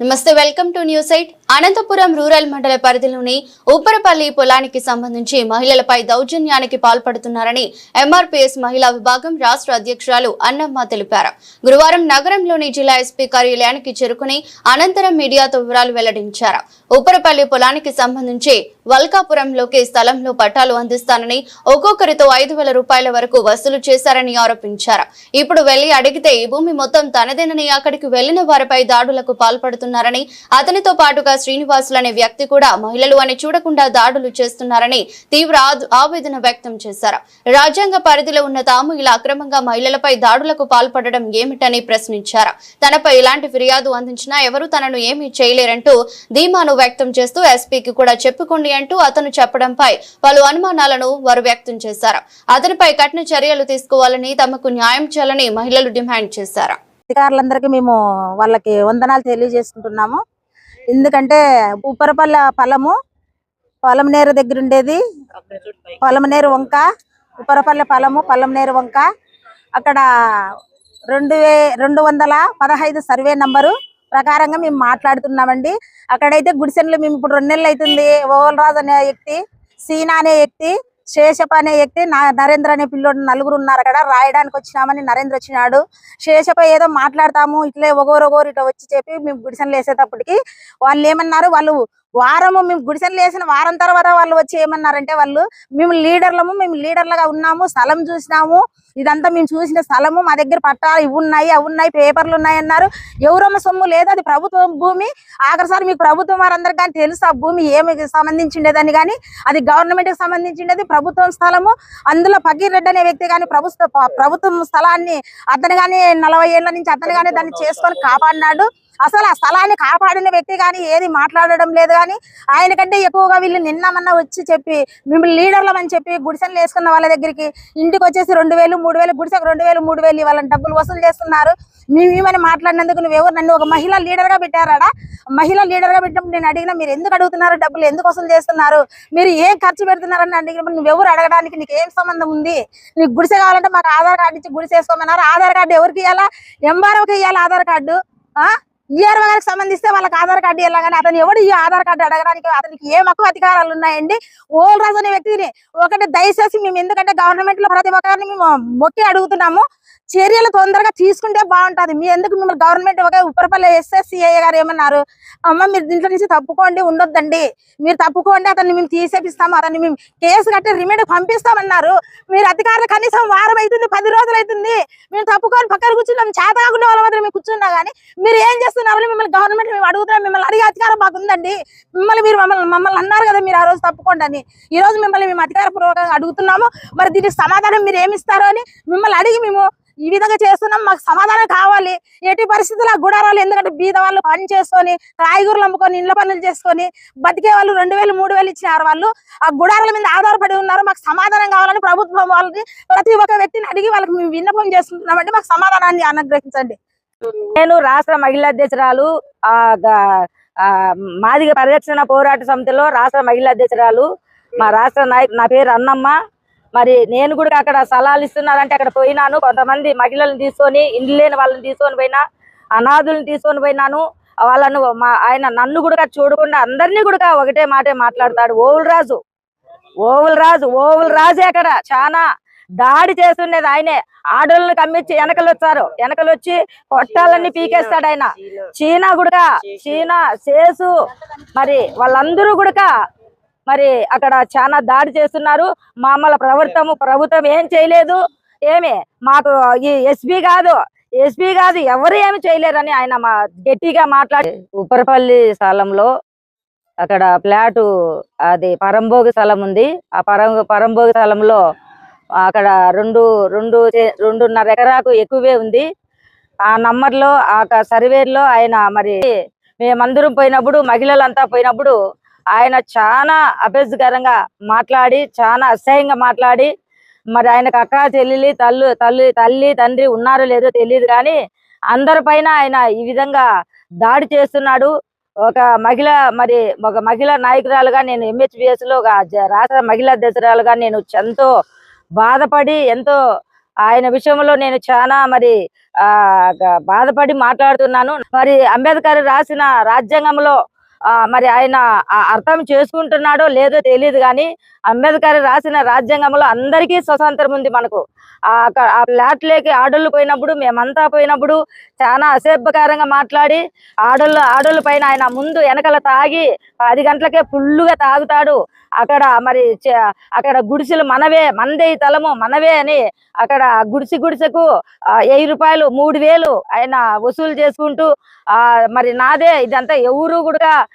నమస్తే welcome to news eight Anantapuram rural మండల పరిధిలోని ఉప్పరపల్లి పొలానికి సంబంధించి మహిళలపై దౌర్జన్యానికి పాల్పడుతున్నారని ఎంఆర్పీఎస్ మహిళా విభాగం రాష్ట్ర అధ్యక్షురాలు అన్నమ్మ తెలిపారు. గురువారం నగరంలోని జిల్లా ఎస్పీ కార్యాలయానికి చేరుకుని అనంతరం మీడియాతో వివరాలు వెల్లడించారు. ఉప్పరపల్లి పొలానికి సంబంధించి వల్కాపురంలోకి స్థలంలో పట్టాలు అందిస్తానని ఒక్కొక్కరితో ఐదు వేల రూపాయల వరకు వసూలు చేశారని ఆరోపించారు. ఇప్పుడు వెళ్ళి అడిగితే ఈ భూమి మొత్తం తనదేనని అక్కడికి వెళ్ళిన వారిపై దాడులకు పాల్పడుతున్నారని అతనితో పాటుగా శ్రీనివాసులు అనే వ్యక్తి కూడా మహిళలు అని చూడకుండా దాడులు చేస్తున్నారని తీవ్ర ఆవేదన వ్యక్తం చేశారు. రాజ్యాంగ పరిధిలో ఉన్న తాము ఇలా అక్రమంగా మహిళలపై దాడులకు పాల్పడడం ఏమిటని ప్రశ్నించారు. తనపై ఇలాంటి ఫిర్యాదు అందించినా ఎవరు తనను ఏమీ చేయలేరంటూ ధీమాను వ్యక్తం చేస్తూ ఎస్పీకి కూడా చెప్పుకోండి అంటూ అతను చెప్పడంపై పలు అనుమానాలను వారు వ్యక్తం చేశారు. అతనిపై కఠిన చర్యలు తీసుకోవాలని తమకు న్యాయం చేయాలని మహిళలు డిమాండ్ చేశారు. అధికారులందరికీ మేము వాళ్ళకి వందనాలు తెలియజేసుకుంటున్నాము. ఎందుకంటే ఉప్పరపల్ల పొలము పొలంనేరు దగ్గర ఉండేది. పొలంనేరు వంక ఉప్పరపల్ల పొలము పొలంనేరు వంక. అక్కడ రెండు వే రెండు వందల పదహైదు సర్వే నంబరు ప్రకారంగా మేము మాట్లాడుతున్నామండి. అక్కడైతే గుడిసెన్లు మేము ఇప్పుడు రెండు నెలలు అవుతుంది. ఓవల్రాజు అనే వ్యక్తి సీనా అనే వ్యక్తి శేషప్ అనే వ్యక్తి నా- నరేంద్ర అనే పిల్లోడు నలుగురు ఉన్నారు అక్కడ. రాయడానికి వచ్చినామని నరేంద్ర వచ్చినాడు. శేషప ఏదో మాట్లాడతాము ఇట్లే ఒగోరు ఒగోరు ఇట్లా వచ్చి చెప్పి మేము గుడిసెలు వేసేటప్పటికి వాళ్ళు ఏమన్నారు వాళ్ళు వారము మేము గుడిసెలు వేసిన వారం తర్వాత వాళ్ళు వచ్చి ఏమన్నారంటే వాళ్ళు మేము లీడర్లము మేము లీడర్లుగా ఉన్నాము స్థలం చూసినాము ఇదంతా మేము చూసిన స్థలము మా దగ్గర పట్టాలు ఇవి ఉన్నాయి అవి ఉన్నాయి పేపర్లు ఉన్నాయి అన్నారు. ఎవరమ్మ సొమ్ము లేదు అది ప్రభుత్వం భూమి. ఆఖరిసారి మీకు ప్రభుత్వం వారందరికీ కానీ తెలుసు ఆ భూమి ఏమి సంబంధించిండేదని కానీ? అది గవర్నమెంట్కి సంబంధించిండేది ప్రభుత్వం స్థలము. అందులో ఫకీర్ రెడ్డి అనే వ్యక్తి కానీ ప్రభుత్వ ప్రభుత్వం స్థలాన్ని అతను కానీ నలభై ఏళ్ళ నుంచి అతను కానీ దాన్ని చేసుకొని కాపాడినాడు. అసలు ఆ స్థలాన్ని కాపాడిన వ్యక్తి కానీ ఏది మాట్లాడడం లేదు కానీ ఆయన కంటే ఎక్కువగా వీళ్ళు నిన్నమన్నా వచ్చి చెప్పి మిమ్మల్ని లీడర్లం అని చెప్పి గుడిసెలు వేసుకున్న వాళ్ళ దగ్గరికి ఇంటికి వచ్చేసి రెండు వేలు మూడు వేలు గుడిసెకు రెండు వేలు మూడు వేలు ఇవ్వాలని డబ్బులు వసూలు చేస్తున్నారు. మేము మాట్లాడినందుకు నువ్వు ఎవరు నన్ను ఒక మహిళా లీడర్గా పెట్టారాడా? మహిళా లీడర్గా పెట్టినప్పుడు నేను అడిగిన మీరు ఎందుకు అడుగుతున్నారు? డబ్బులు ఎందుకు వసూలు చేస్తున్నారు? మీరు ఏం ఖర్చు పెడుతున్నారని అడిగినప్పుడు నువ్వు ఎవరు అడగడానికి నీకు ఏం సంబంధం ఉంది? నీకు గుడిసె కావాలంటే మాకు ఆధార్ కార్డు ఇచ్చి గుడిసేసుకోమన్నారు ఆధార్ కార్డు ఎవరికి ఇవ్వాలా ఎంఆర్ఓకి ఇవ్వాలి ఆధార్ కార్డు? ఈఆర్ గారికి సంబంధిస్తే వాళ్ళకి ఆధార్ కార్డు ఇవ్వాలని అతను ఎవడు ఈ ఆధార్ కార్డు అడగడానికి అతనికి ఏ మక్కువ అధికారాలు ఉన్నాయండి? ఓల్ రాజు అనే వ్యక్తిని ఒకటి దయచేసి మేము ఎందుకంటే గవర్నమెంట్లో ప్రతి ఒక్కరిని మేము మొక్కి అడుగుతున్నాము. చర్యలు తొందరగా తీసుకుంటే బాగుంటుంది. మీ ఎందుకు మిమ్మల్ని గవర్నమెంట్ ఒక ఉపరిపల్లి ఎస్ఎస్సిఐ గారు ఏమన్నారు? అమ్మ మీరు దీంట్లో నుంచి తప్పుకోండి ఉండొద్దండి. మీరు తప్పుకోండి అతన్ని మేము తీసేపిస్తాము అతన్ని మేము కేసు కట్టి రిమైండ్ పంపిస్తామన్నారు. మీరు అధికారులు కనీసం వారం అవుతుంది పది రోజులు అవుతుంది మేము తప్పుకొని పక్కన కూర్చున్నాం చేత కాకుండా వాళ్ళ మాత్రం మేము కూర్చున్నా కానీ మీరు ఏం చేస్తున్నారు మిమ్మల్ని గవర్నమెంట్ మేము అడుగుతున్నాం మిమ్మల్ని అడిగే అధికారం మాకు ఉందండి మిమ్మల్ని మీరు మమ్మల్ని మమ్మల్ని అన్నారు కదా మీరు ఆ రోజు తప్పుకోండి అని. ఈ రోజు మిమ్మల్ని మేము అధికారపూర్వకంగా అడుగుతున్నాము. మరి దీనికి సమాధానం మీరు ఏమిస్తారో అని మిమ్మల్ని అడిగి మేము ఈ విధంగా చేస్తున్నాం మాకు సమాధానం కావాలి. ఎట్టి పరిస్థితుల్లో ఆ గుడారాలు ఎందుకంటే బీద వాళ్ళు పని చేసుకొని కాయగూరలు అమ్ముకొని ఇండ్ల పనులు చేసుకొని బతికే వాళ్ళు రెండు వేలు మూడు వేలు ఇచ్చినారు వాళ్ళు. ఆ గుడారాల మీద ఆధారపడి ఉన్నారు. మాకు సమాధానం కావాలని ప్రభుత్వం వాళ్ళని ప్రతి ఒక్క వ్యక్తిని అడిగి వాళ్ళకి మేము విన్నపం చేస్తున్నామంటే మాకు సమాధానాన్ని అనుగ్రహించండి. నేను రాష్ట్ర మహిళా అధ్యక్షురాలు ఆ ఆ మాదిగ పరిరక్షణ పోరాట సమితిలో రాష్ట్ర మహిళా అధ్యక్షురాలు. మా రాష్ట్ర నాయకు నా పేరు అన్నమ్మ. మరి నేను కూడా అక్కడ సలహాలు ఇస్తున్నారంటే అక్కడ పోయినాను. కొంతమంది మహిళలను తీసుకొని ఇండ్లు లేని వాళ్ళని తీసుకొని పోయినా అనాథులను తీసుకొని పోయినాను. వాళ్ళను మా ఆయన నన్ను కూడా చూడకుండా అందరినీ కూడా ఒకటే మాటే మాట్లాడతాడు. ఓవుల రాజు ఓవుల్ రాజు ఓవుల్ రాజే అక్కడ. చాలా దాడి చేస్తుండేది ఆయనే. ఆడోళ్ళని కమ్మించి వెనకలు వచ్చారు. వెనకలు వచ్చి కొట్టాలన్నీ పీకేస్తాడు ఆయన. చీనా గుడక చీనా చేసు మరి వాళ్ళందరూ గుడక మరి అక్కడ చాలా దాడి చేస్తున్నారు. మామూలు ప్రభుత్వం ప్రభుత్వం ఏం చేయలేదు. ఏమి? మాకు ఈ ఎస్పీ కాదు. ఎస్పీ కాదు ఎవరు ఏమి చేయలేరని ఆయన మా గట్టిగా మాట్లాడి ఉప్పరపల్లి స్థలంలో అక్కడ ఫ్లాట్ అది పరంభోగి స్థలం ఉంది. ఆ పరం పరంభోగి స్థలంలో అక్కడ రెండు రెండు రెండున్నర ఎకరాకు ఎక్కువే ఉంది. ఆ నంబర్లో ఆ సర్వేలో ఆయన మరి మేమందరం పోయినప్పుడు మహిళలంతా పోయినప్పుడు ఆయన చాలా అభ్యర్థకరంగా మాట్లాడి చాలా అసహ్యంగా మాట్లాడి మరి ఆయనకు అక్క చెల్లి తల్లు తల్లి తల్లి తండ్రి ఉన్నారో లేదో తెలియదు కానీ అందరిపైన ఆయన ఈ విధంగా దాడి చేస్తున్నాడు. ఒక మహిళ మరి ఒక మహిళా నాయకురాలుగా నేను ఎంహెచ్బిఎస్లో ఒక రాష్ట్ర మహిళా అధ్యక్షురాలుగా నేను ఎంతో బాధపడి ఎంతో ఆయన విషయంలో నేను చాలా మరి ఆ బాధపడి మాట్లాడుతున్నాను. మరి అంబేద్కర్ రాసిన రాజ్యాంగంలో మరి ఆయన ఆ అర్థం చేసుకుంటున్నాడో లేదో తెలియదు కానీ అంబేద్కర్ రాసిన రాజ్యాంగంలో అందరికీ స్వతంత్రం ఉంది మనకు. ఆ ఫ్లాట్లోకి ఆడోళ్ళు పోయినప్పుడు మేమంతా పోయినప్పుడు చాలా అసభ్యకరంగా మాట్లాడి ఆడోళ్ళు ఆడోళ్ళ పైన ఆయన ముందు వెనకల తాగి పది గంటలకే ఫుల్లుగా తాగుతాడు. అక్కడ మరి అక్కడ గుడిసెలు మనవే మనదే తలము మనవే అని అక్కడ గుడిసె గుడిసెకు వెయ్యి రూపాయలు మూడు వేలు ఆయన వసూలు చేసుకుంటూ ఆ మరి నాదే ఇదంతా ఎవరు కూడా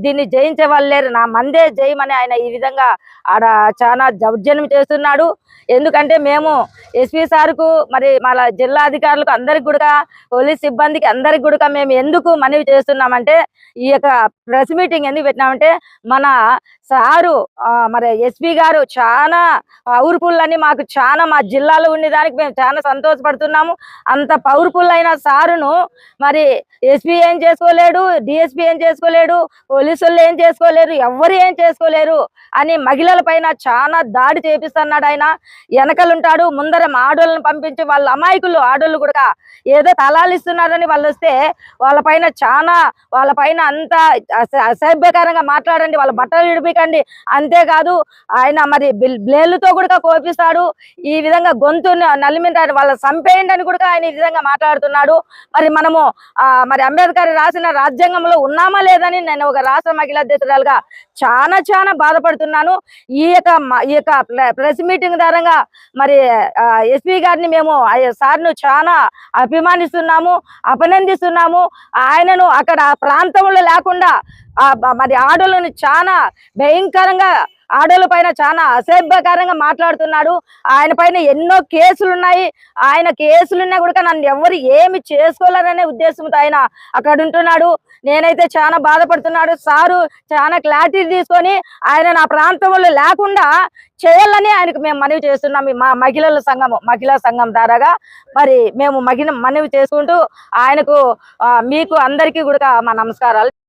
దీన్ని జయించే వాళ్ళు లేరు. నా మందే జయమని ఆయన ఈ విధంగా ఆడ చాలా దౌర్జన్యం చేస్తున్నాడు. ఎందుకంటే మేము ఎస్పీ సార్కు మరి మన జిల్లా అధికారులకు అందరికి కూడా పోలీస్ సిబ్బందికి అందరికి కూడా మేము ఎందుకు మనవి చేస్తున్నామంటే ఈ యొక్క ప్రెస్ మీటింగ్ ఎందుకు పెట్టినామంటే మన సారు ఆ, మరి ఎస్పీ గారు చాలా పవర్ఫుల్ అని మాకు చాలా మా జిల్లాలో ఉండేదానికి మేము చాలా సంతోషపడుతున్నాము. అంత పవర్ఫుల్ అయిన సారును మరి ఎస్పీ ఏం చేసుకోలేడు డిఎస్పీ ఏం చేసుకోలేడు పోలీసులు ఏం చేసుకోలేరు ఎవరు ఏం చేసుకోలేరు అని మహిళల పైన చాలా దాడి చేపిస్తున్నాడు ఆయన. వెనకలుంటాడు ముందర ఆడోళ్ళని పంపించి వాళ్ళ అమాయకులు ఆడోళ్ళు కూడా ఏదో తలాలిస్తున్నారని వాళ్ళు వస్తే వాళ్ళ పైన చాలా వాళ్ళ పైన అంతా అస- అసభ్యకరంగా మాట్లాడండి వాళ్ళ బట్టలు విడిపికండి. అంతేకాదు ఆయన మరి బిల్- కూడా కోపిస్తాడు ఈ విధంగా గొంతు నలిమింటాడు వాళ్ళ చంపేయండి అని కూడా ఆయన ఈ విధంగా మాట్లాడుతున్నాడు. మరి మనము ఆ మరి అంబేద్కర్ రాసిన రాజ్యాంగంలో ఉన్నామా లేదని నేను ఒక రాష్ట్ర మహిళా అధ్యక్షురాలుగా చాలా చాలా బాధపడుతున్నాను. ఈ యొక్క ఈ యొక్క ప్రెస్ మీటింగ్ ద్వారా మరి ఎస్పీ గారిని మేము ఆ సార్ను చాలా అభిమానిస్తున్నాము అభినందిస్తున్నాము. ఆయనను అక్కడ ప్రాంతంలో లేకుండా మరి ఆడోళ్ళను చాలా భయంకరంగా ఆడోళ్ళ పైన చాలా అసభ్యకరంగా మాట్లాడుతున్నాడు. ఆయన పైన ఎన్నో కేసులు ఉన్నాయి ఆయన కేసులున్నా కూడా నన్ను ఎవరు ఏమి చేసుకోలేరనే ఉద్దేశంతో ఆయన అక్కడ ఉంటున్నాడు. నేనైతే చాలా బాధపడుతున్నాడు. సారు చాలా క్లారిటీ తీసుకొని ఆయన నా ప్రాంతంలో లేకుండా చేయాలని ఆయనకు మేము మనవి చేస్తున్నాం. మా మహిళల సంఘం మహిళా సంఘం ద్వారాగా మరి మేము మహిళ మనవి చేసుకుంటూ ఆయనకు మీకు అందరికీ కూడా మా నమస్కారాలు.